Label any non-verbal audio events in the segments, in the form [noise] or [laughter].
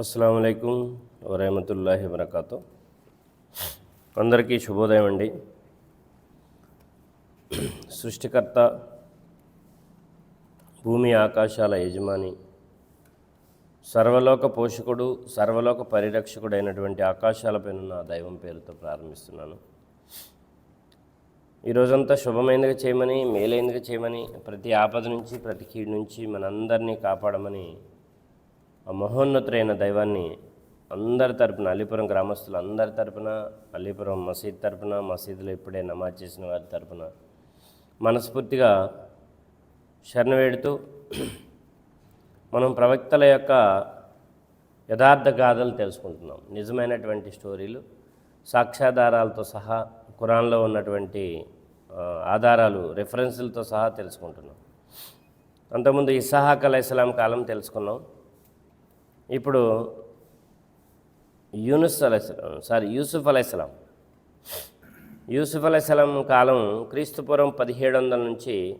అస్సలం అయికం వరహమతుల్లాహి వరకాతు అందరికీ శుభోదయం అండి. సృష్టికర్త భూమి ఆకాశాల యజమాని సర్వలోక పోషకుడు సర్వలోక పరిరక్షకుడైనటువంటి ఆకాశాలపైన నా దైవం పేరుతో ప్రారంభిస్తున్నాను. ఈ రోజంతా శుభమైనదిగా చేయమని మేలైనదిగా చేయమని ప్రతి ఆపద నుంచి ప్రతి కీడు నుంచి మనందరినీ కాపాడమని ఆ మహోన్నతుడైన దైవాన్ని అందరి తరపున అల్లిపురం గ్రామస్తులు అందరి తరపున అల్లిపురం మసీద్ తరపున మసీదులో ఇప్పుడే నమాజ్ చేసిన వారి తరపున మనస్ఫూర్తిగా శరణ వేడుతూ మనం ప్రవక్తల యొక్క యథార్థ గాథలు తెలుసుకుంటున్నాం. నిజమైనటువంటి స్టోరీలు సాక్ష్యాధారాలతో సహా ఖురాన్లో ఉన్నటువంటి ఆధారాలు రెఫరెన్సులతో సహా తెలుసుకుంటున్నాం. అంతకుముందు ఇసహాక్ అలైస్లాం కాలం తెలుసుకున్నాం. ఇప్పుడు యూనుస్ అలైస్లాం సారీ యూసుఫ్ అలైస్లాం యూసుఫ్ అలైస్లాం కాలం క్రీస్తుపురం పదిహేడు వందల నుంచి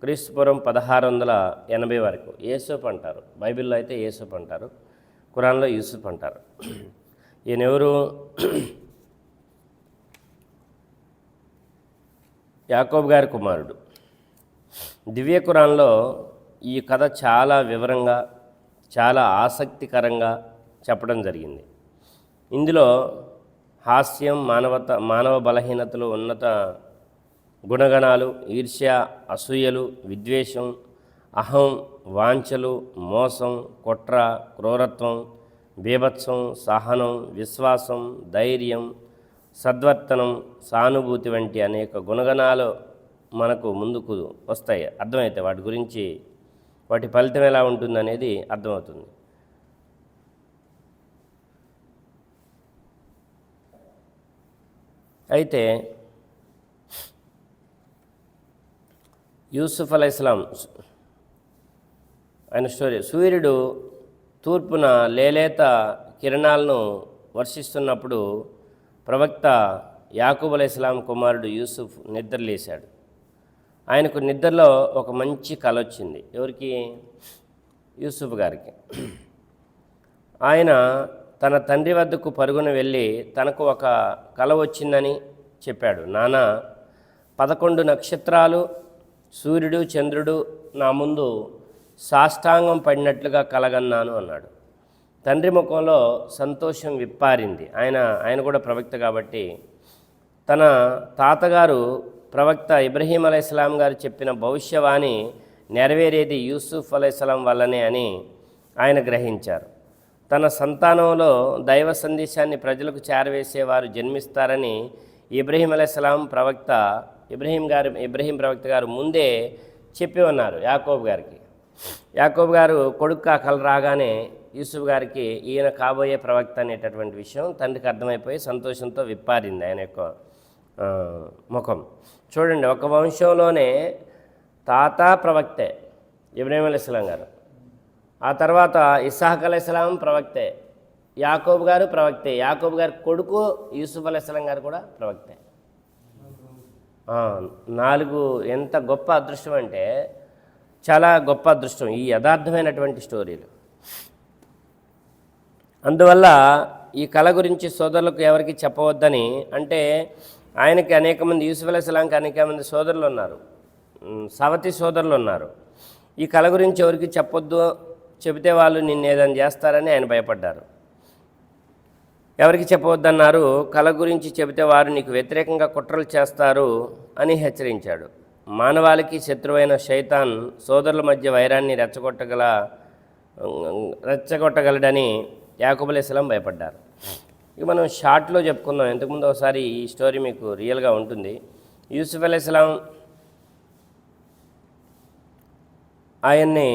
క్రీస్తుపురం పదహారు వందల ఎనభై వరకు యేసుఫ్ అంటారు. బైబిల్లో అయితే యేసుఫ్ అంటారు. కురాన్లో యూసుఫ్ అంటారు. ఈయనెవరు? యాకోబ్ గారి కుమారుడు. దివ్య కురాన్లో ఈ కథ చాలా వివరంగా చాలా ఆసక్తికరంగా చెప్పడం జరిగింది. ఇందులో హాస్యం మానవత మానవ బలహీనతలు ఉన్నత గుణగణాలు ఈర్ష్య అసూయలు విద్వేషం అహం వాంఛలు మోసం కుట్ర క్రూరత్వం బీభత్సం సహనం విశ్వాసం ధైర్యం సద్వర్తనం సానుభూతి వంటి అనేక గుణగణాలు మనకు ముందుకు వస్తాయి. అర్థమైతే వాటి గురించి వాటి ఫలితం ఎలా ఉంటుందనేది అర్థమవుతుంది. అయితే యూసుఫ్ అలై ఇస్లాం ఆయన స్టోరీ సూర్యుడు తూర్పున లేలేత కిరణాలను వర్షిస్తున్నప్పుడు ప్రవక్త యాకూబ్ అలై ఇస్లాం కుమారుడు యూసుఫ్ నిద్రలేశాడు. ఆయనకు నిద్రలో ఒక మంచి కల వచ్చింది. ఎవరికి? యూసుఫ్ గారికి. ఆయన తన తండ్రి వద్దకు పరుగున వెళ్ళి తనకు ఒక కల వచ్చిందని చెప్పాడు. నాన్న పదకొండు నక్షత్రాలు సూర్యుడు చంద్రుడు నా ముందు సాష్టాంగం పడినట్లుగా కలగన్నాను అన్నాడు. తండ్రి ముఖంలో సంతోషం విప్పారింది. ఆయన ఆయన కూడా ప్రవక్త కాబట్టి తన తాతగారు ప్రవక్త ఇబ్రహీం అలైస్లాం గారు చెప్పిన భవిష్యవాణి నెరవేరేది యూసుఫ్ అలైస్లాం వల్లనే అని ఆయన గ్రహించారు. తన సంతానంలో దైవ సందేశాన్ని ప్రజలకు చేరవేసేవారు జన్మిస్తారని ఇబ్రహీం అలైస్లాం ప్రవక్త ఇబ్రహీం గారు ఇబ్రహీం ప్రవక్త గారు ముందే చెప్పి ఉన్నారు యాకోబ్ గారికి. యాకోబ్ గారు కొడుకు కళ కల రాగానే యూసుఫ్ గారికి ఈయన కాబోయే ప్రవక్త అనేటటువంటి విషయం తండ్రికి అర్థమైపోయి సంతోషంతో విప్పారింది ఆయన యొక్క ముఖం. చూడండి ఒక వంశంలోనే తాత ప్రవక్తే ఇబ్రాహీం అలైస్లాం గారు. ఆ తర్వాత ఇస్సాహక్ అలైస్లాం ప్రవక్తే యాకోబ్ గారు ప్రవక్తే యాకోబ్ గారి కొడుకు యూసుఫ్ అలైస్లాం గారు కూడా ప్రవక్తే. నాలుగు ఎంత గొప్ప అదృష్టం అంటే చాలా గొప్ప అదృష్టం ఈ యథార్థమైనటువంటి స్టోరీలు. అందువల్ల ఈ కళ గురించి సోదరులకు ఎవరికి చెప్పవద్దని అంటే ఆయనకి అనేక మంది యూసుఫ్ అలైస్లాంకి అనేక మంది సోదరులు ఉన్నారు. సవతి సోదరులు ఉన్నారు. ఈ కళ గురించి ఎవరికి చెప్పొద్దు చెబితే వాళ్ళు నిన్ను ఏదైనా చేస్తారని ఆయన భయపడ్డారు. ఎవరికి చెప్పవద్దన్నారు కళ గురించి చెబితే వారు నీకు వ్యతిరేకంగా కుట్రలు చేస్తారు అని హెచ్చరించాడు. మానవాళికి శత్రువైన శైతాన్ సోదరుల మధ్య వైరాన్ని రెచ్చగొట్టగల రెచ్చగొట్టగలడని యాకబుల్ భయపడ్డారు. ఇక మనం షార్ట్లో చెప్పుకుందాం. ఇంతకుముందు ఒకసారి ఈ స్టోరీ మీకు రియల్గా ఉంటుంది. యూసుఫ్ అలీ ఇస్లాం ఆయన్ని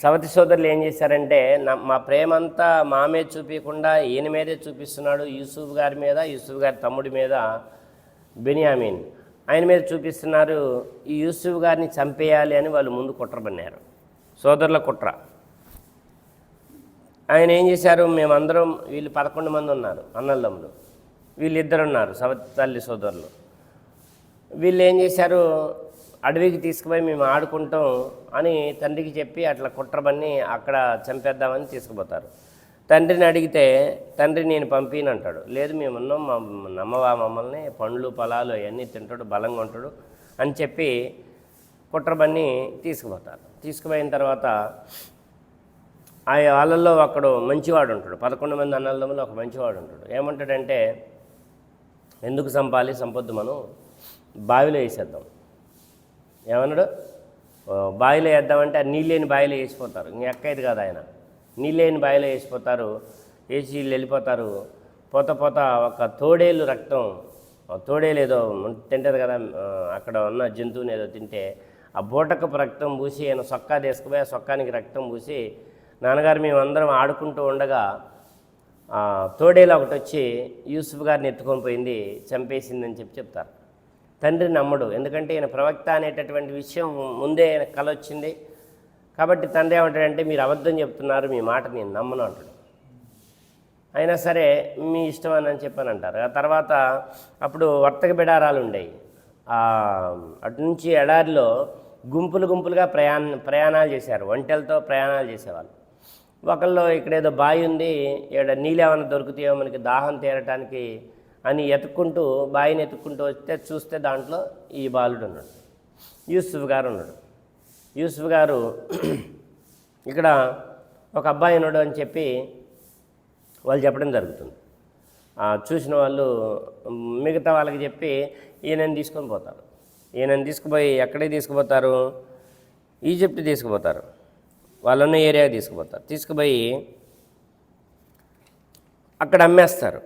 సవతి సోదరులు ఏం చేశారంటే నా మా ప్రేమంతా మామే చూపించకుండా ఈయన మీదే చూపిస్తున్నాడు యూసుఫ్ గారి మీద యూసుఫ్ గారి తమ్ముడి మీద బెనియామీన్. ఆయన మీద చూపిస్తున్నారు ఈ యూసుఫ్ గారిని చంపేయాలి అని వాళ్ళు ముందు కుట్ర పన్నారు సోదరుల కుట్ర. ఆయన ఏం చేశారు? మేమందరం వీళ్ళు పదకొండు మంది ఉన్నారు అన్నదమ్ములు. వీళ్ళిద్దరు ఉన్నారు సవతి తల్లి సోదరులు. వీళ్ళు ఏం చేశారు? అడవికి తీసుకుపోయి మేము ఆడుకుంటాం అని తండ్రికి చెప్పి అట్లా కుట్రబన్ని అక్కడ చంపేద్దామని తీసుకుపోతారు. తండ్రిని అడిగితే తండ్రి నేను పంపినంటాడు. లేదు మేము ఉన్నాం మా నమ్మవా మమ్మల్ని? పండ్లు పొలాలు అవన్నీ తింటాడు బలంగా ఉంటాడు అని చెప్పి కుట్రబన్ని తీసుకుపోతారు. తీసుకుపోయిన తర్వాత ఆ వాళ్ళల్లో ఒకడు మంచివాడు ఉంటాడు. పదకొండు మంది అన్నదమ్ములు ఒక మంచివాడు ఉంటాడు. ఏమంటాడంటే ఎందుకు సంపాలి సంపొద్దు మనం? బావిలో వేసేద్దాం. ఏమన్నాడు? బావిలో వేద్దామంటే ఆ నీళ్ళేని బావిలో వేసిపోతారు. ఇంక ఎక్కైదు కాదు ఆయన. నీళ్ళేని బావిలో వేసిపోతారు. వేసి వీళ్ళు వెళ్ళిపోతారు. పోత పోత ఒక తోడేలు రక్తం ఆ తోడేలు ఏదో తింటుంది కదా అక్కడ ఉన్న జంతువుని ఏదో తింటే ఆ బూటకపు రక్తం పూసి ఆయన సొక్కా తీసుకుపోయి ఆ సొక్కానికి రక్తం పూసి నాన్నగారు మేమందరం ఆడుకుంటూ ఉండగా ఆ, తోడేలు ఒకటి వచ్చి యూసుఫ్ గారిని ఎత్తుకొని పోయింది చంపేసిందని చెప్పి చెప్తారు. తండ్రి నమ్మడు ఎందుకంటే ఈయన ప్రవక్త అనేటటువంటి విషయం ముందే ఆయన కల వచ్చింది. కాబట్టి తండ్రి ఏమంటాడంటే మీరు అబద్ధం చెప్తున్నారు మీ మాట నేను నమ్మను అంటాడు. అయినా సరే మీ ఇష్టం అని చెప్పని అంటారు. ఆ తర్వాత అప్పుడు వర్తక బిడారాలు ఉండేవి అటు నుంచి ఎడారిలో గుంపులు గుంపులుగా ప్రయాణ ప్రయాణాలు చేశారు. ఒంటెలతో ప్రయాణాలు చేసేవాళ్ళు. ఒకళ్ళు ఇక్కడ ఏదో బావి ఉంది ఇక్కడ నీళ్ళు ఏమైనా దొరుకుతాయో మనకి దాహం తీరటానికి అని ఎత్తుక్కుంటూ బావిని ఎత్తుక్కుంటూ వస్తే చూస్తే దాంట్లో ఈ బాలుడు ఉన్నాడు. యూసుఫ్ గారు ఉన్నాడు. యూసుఫ్ గారు [clears throat] ఇక్కడ ఒక అబ్బాయి ఉన్నాడు అని చెప్పి వాళ్ళు చెప్పడం జరుగుతుంది. చూసిన వాళ్ళు మిగతా వాళ్ళకి చెప్పి ఈయనని తీసుకొని పోతారు. ఈయనని తీసుకుపోయి ఎక్కడికి తీసుకుపోతారు? ఈజిప్ట్ తీసుకుపోతారు. వాళ్ళన్న ఏరియాకి తీసుకుపోతారు. తీసుకుపోయి అక్కడ అమ్మేస్తారు.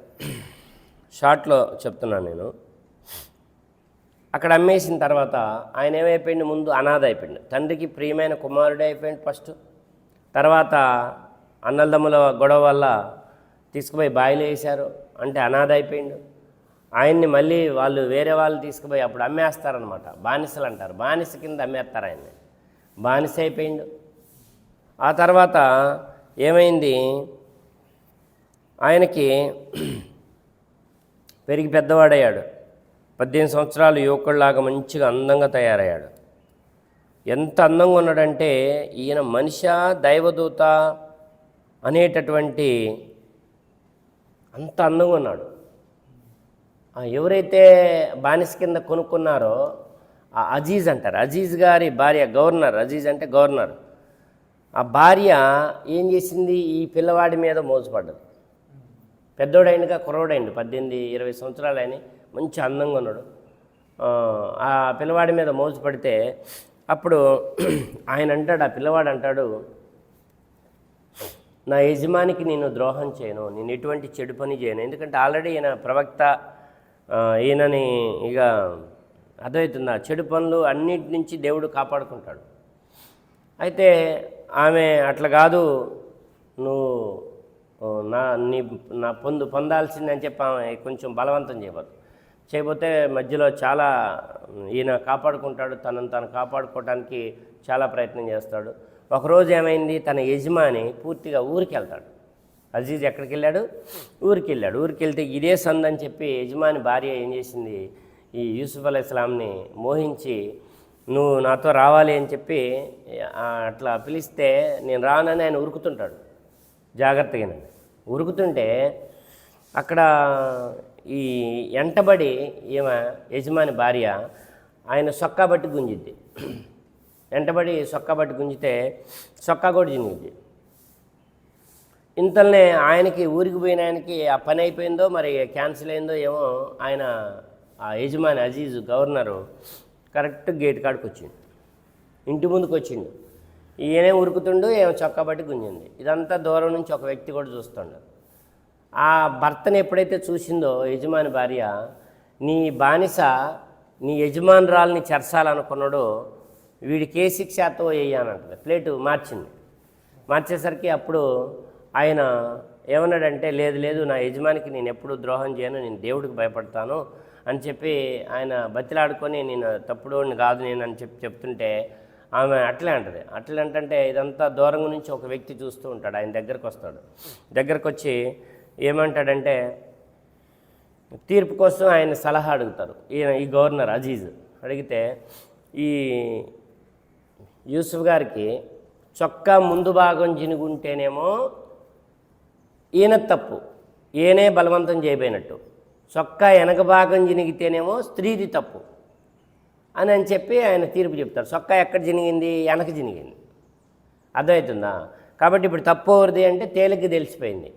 షార్ట్లో చెప్తున్నాను నేను. అక్కడ అమ్మేసిన తర్వాత ఆయన ఏమైపోయింది ముందు అనాథ అయిపోయింది తండ్రికి ప్రియమైన కుమారుడే అయిపోయింది ఫస్ట్. తర్వాత అన్నదమ్ముల గొడవ వల్ల తీసుకుపోయి బాయిలు వేశారు. అంటే అనాథ అయిపోయిండు. ఆయన్ని మళ్ళీ వాళ్ళు వేరే వాళ్ళు తీసుకుపోయి అప్పుడు అమ్మేస్తారనమాట బానిసలు అంటారు. బానిస కింద అమ్మేస్తారు ఆయన్ని. బానిస అయిపోయిండు. ఆ తర్వాత ఏమైంది? ఆయనకి పెరిగి పెద్దవాడయ్యాడు. పద్దెనిమిది సంవత్సరాలు యువకుడిలాగా మంచిగా అందంగా తయారయ్యాడు. ఎంత అందంగా ఉన్నాడంటే ఈయన మనిషా దైవదూత అనేటటువంటి అంత అందంగా ఉన్నాడు. ఎవరైతే బానిస కింద కొనుక్కున్నారో ఆ అజీజ్ అంటారు. అజీజ్ గారి భార్య గవర్నర్ అజీజ్ అంటే గవర్నర్. ఆ భార్య ఏం చేసింది? ఈ పిల్లవాడి మీద మోసపడ్డది. పెద్దోడైనగా కుర్రోడైండు పద్దెనిమిది ఇరవై సంవత్సరాలు అయినాయి మంచి అందంగా ఉన్నాడు. ఆ, పిల్లవాడి మీద మోసపడితే అప్పుడు ఆయన అంటాడు ఆ పిల్లవాడు అంటాడు నా యజమానికి నేను ద్రోహం చేయను. నేను ఎటువంటి చెడు పని చేయను. ఎందుకంటే ఆల్రెడీ ఈయన ప్రవక్త ఈయనని ఇక అర్థమవుతుంది? ఆ చెడు పనులు అన్నిటి నుంచి దేవుడు కాపాడుకుంటాడు. అయితే ఆమె అట్లా కాదు నువ్వు నా నీ నా పొందు పొందాల్సిందని చెప్పి ఆమె కొంచెం బలవంతం చేయబోదు చేయబోతే మధ్యలో చాలా ఈయన కాపాడుకుంటాడు తనను తను కాపాడుకోవడానికి చాలా ప్రయత్నం చేస్తాడు. ఒకరోజు ఏమైంది తన యజమాని పూర్తిగా ఊరికి వెళ్తాడు అజీజ్ ఎక్కడికి వెళ్ళాడు ఊరికి వెళ్ళాడు ఊరికి వెళ్తే ఇదే సందని అని చెప్పి యజమాని భార్య ఏం చేసింది ఈ యూసుఫ్ అలీ ఇస్లాంని మోహించి నువ్వు నాతో రావాలి అని చెప్పి అట్లా పిలిస్తే నేను రానని ఆయన ఉరుకుతుంటాడు. జాగ్రత్తగా ఉరుకుతుంటే అక్కడ ఈ ఎంటబడి ఈమె యజమాని భార్య ఆయన సొక్కా బట్టి గుంజిద్ది. వెంటబడి సొక్కా బట్టి గుంజితే సొక్కా కూడా చినిగిద్ది ఇంతలోనే ఆయనకి ఊరికి పోయిన ఆయనకి ఆ పని అయిపోయిందో మరి క్యాన్సిల్ అయిందో ఏమో ఆయన ఆ యజమాని అజీజ్ గవర్నరు కరెక్ట్ గేట్ కాడికి వచ్చిండు. ఇంటి ముందుకు వచ్చిండు. ఈయనే ఉరుకుతుండు ఏమో చొక్కా బట్టి గుంజింది. ఇదంతా దూరం నుంచి ఒక వ్యక్తి కూడా చూస్తుండు. ఆ భర్తను ఎప్పుడైతే చూసిందో యజమాని భార్య నీ బానిస నీ యజమానురాల్ని చెరసాలనుకున్నాడో వీడికి ఏ శిక్ష అతో వేయానంటది ప్లేటు మార్చింది. మార్చేసరికి అప్పుడు ఆయన ఏమన్నాడంటే లేదు లేదు నా యజమానికి నేను ఎప్పుడు ద్రోహం చేయను నేను దేవుడికి భయపడతాను అని చెప్పి ఆయన బతిలాడుకొని నేను తప్పుడోడిని కాదు నేను అని చెప్పి చెప్తుంటే ఆమె అట్లే అంటది. అట్లే అంటే ఇదంతా దూరంగా నుంచి ఒక వ్యక్తి చూస్తూ ఉంటాడు ఆయన దగ్గరకు వస్తాడు. దగ్గరకు వచ్చి ఏమంటాడంటే తీర్పు కోసం ఆయన సలహా అడుగుతారు. ఈయన ఈ గవర్నర్ అజీజ్ అడిగితే ఈ యూసుఫ్ గారికి చొక్కా ముందు భాగం జినుగుంటేనేమో ఈయన తప్పు ఈయనే బలవంతం చేయబోయినట్టు. చొక్కా వెనక భాగం జినిగితేనేమో స్త్రీది తప్పు అని అని చెప్పి ఆయన తీర్పు చెప్తారు. చొక్కా ఎక్కడ జినిగింది? వెనక జినిగింది. అర్థమవుతుందా? కాబట్టి ఇప్పుడు తప్పు ఎవరిది అంటే తేలిగ్గా తెలిసిపోయింది.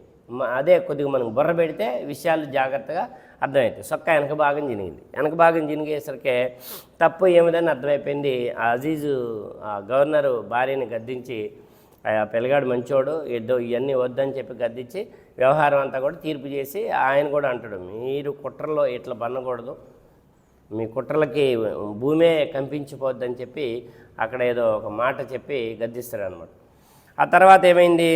అదే కొద్దిగా మనం బుర్ర పెడితే విషయాలు జాగ్రత్తగా అర్థమవుతాయి. సొక్క వెనక భాగం జినిగింది. వెనక భాగం జినిగేసరికి తప్పు ఏమిదని అర్థమైపోయింది. ఆ అజీజు ఆ గవర్నరు భార్యని గద్దించి ఆ పిల్లగాడు మంచోడు ఏదో ఇవన్నీ వద్దని చెప్పి గద్దించి వ్యవహారం అంతా కూడా తీర్పు చేసి ఆయన కూడా అంటాడు మీరు కుట్రలో ఇట్లా బన్నకూడదు మీ కుట్రలకి భూమే కంపించిపోద్దని చెప్పి అక్కడ ఏదో ఒక మాట చెప్పి గద్దిస్తాడు అనమాట ఆ తర్వాత ఏమైంది?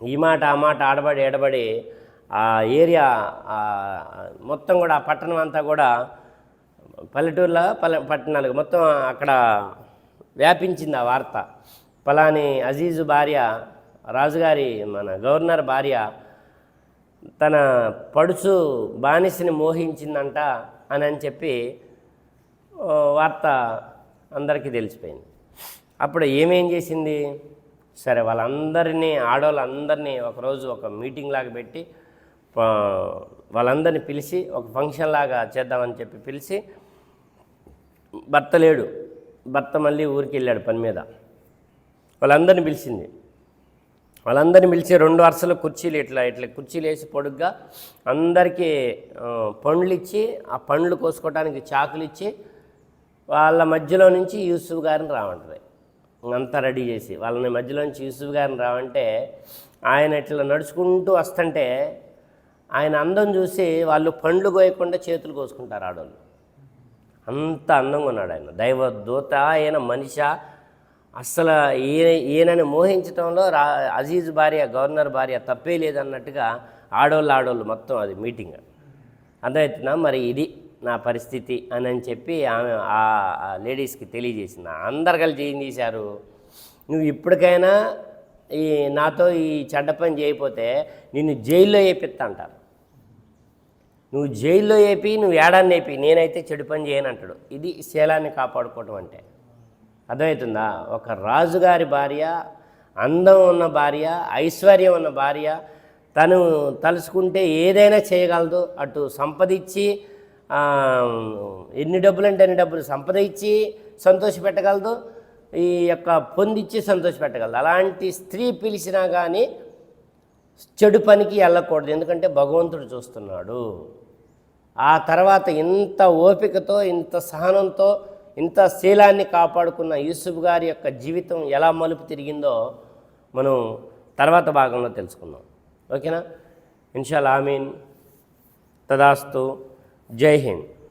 ఈ మాట ఆ మాట ఆడబడి ఏడబడి ఆ ఏరియా మొత్తం కూడా ఆ పట్టణం అంతా కూడా పల్లెటూరులో పల్లె పట్టణాలకు మొత్తం అక్కడ వ్యాపించింది ఆ వార్త. పలాని అజీజు భార్య రాజుగారి మన గవర్నర్ భార్య తన పడుచు బానిసని మోహించిందంట అని అని చెప్పి వార్త అందరికీ తెలిసిపోయింది. అప్పుడు ఏమేం చేసింది? సరే వాళ్ళందరినీ ఆడవాళ్ళందరినీ ఒకరోజు ఒక మీటింగ్ లాగా పెట్టి వాళ్ళందరినీ పిలిచి ఒక ఫంక్షన్ లాగా చేద్దామని చెప్పి పిలిచి భర్త లేడు. భర్త మళ్ళీ ఊరికి వెళ్ళాడు పని మీద. వాళ్ళందరినీ పిలిచింది. వాళ్ళందరినీ పిలిచి రెండు వరుసలు కుర్చీలు ఇట్లా ఇట్లా కుర్చీలు వేసి పొడుగ్గా అందరికీ పండ్లు ఇచ్చి ఆ పండ్లు కోసుకోవడానికి చాకులు ఇచ్చి వాళ్ళ మధ్యలో నుంచి యూసుఫ్ గారిని రావంటది. అంతా రెడీ చేసి వాళ్ళని మధ్యలో నుంచి యూసుఫ్ గారిని రావంటే ఆయన ఇట్లా నడుచుకుంటూ వస్తుంటే ఆయన అందం చూసి వాళ్ళు పండ్లు కోయకుండా చేతులు కోసుకుంటారు ఆడవాళ్ళు అంత అందంగా ఉన్నాడు ఆయన. దైవ దూత ఆయన మనిష అస్సలు ఈయన ఈయనని మోహించడంలో రా అజీజ్ భార్య గవర్నర్ భార్య తప్పే లేదన్నట్టుగా ఆడోళ్ళు ఆడోళ్ళు మొత్తం అది మీటింగ్. అర్థమవుతుందా మరి ఇది నా పరిస్థితి అని అని చెప్పి ఆమె ఆ లేడీస్కి తెలియజేసింది. అందరు కలిసి ఏం చేశారు? నువ్వు ఇప్పటికైనా ఈ నాతో ఈ చెడ్డ పని చేయకపోతే నిన్ను జైల్లో వేపిస్తా అంటారు. నువ్వు జైల్లో వేపి నువ్వు ఏడాన్ని వేపి నేనైతే చెడు పని చేయనంటాడు. ఇది శీలాన్ని కాపాడుకోవటం అంటే. అర్థమవుతుందా? ఒక రాజుగారి భార్య అందం ఉన్న భార్య ఐశ్వర్యం ఉన్న భార్య తను తలుసుకుంటే ఏదైనా చేయగలదు. అటు సంపదించి ఎన్ని డబ్బులు అంటే అన్ని డబ్బులు సంపద ఇచ్చి సంతోషపెట్టగలదు ఈ యొక్క పొందిచ్చి సంతోషపెట్టగలదు అలాంటి స్త్రీ పిలిచినా కానీ చెడు పనికి వెళ్ళకూడదు. ఎందుకంటే భగవంతుడు చూస్తున్నాడు. ఆ తర్వాత ఇంత ఓపికతో ఇంత సహనంతో ఇంత శీలాన్ని కాపాడుకున్న యూసుఫ్ గారి యొక్క జీవితం ఎలా మలుపు తిరిగిందో మనం తర్వాత భాగంలో తెలుసుకుందాం. ఓకేనా? ఇన్షాల్ ఆమీన్. తదాస్తు. జై హింద్.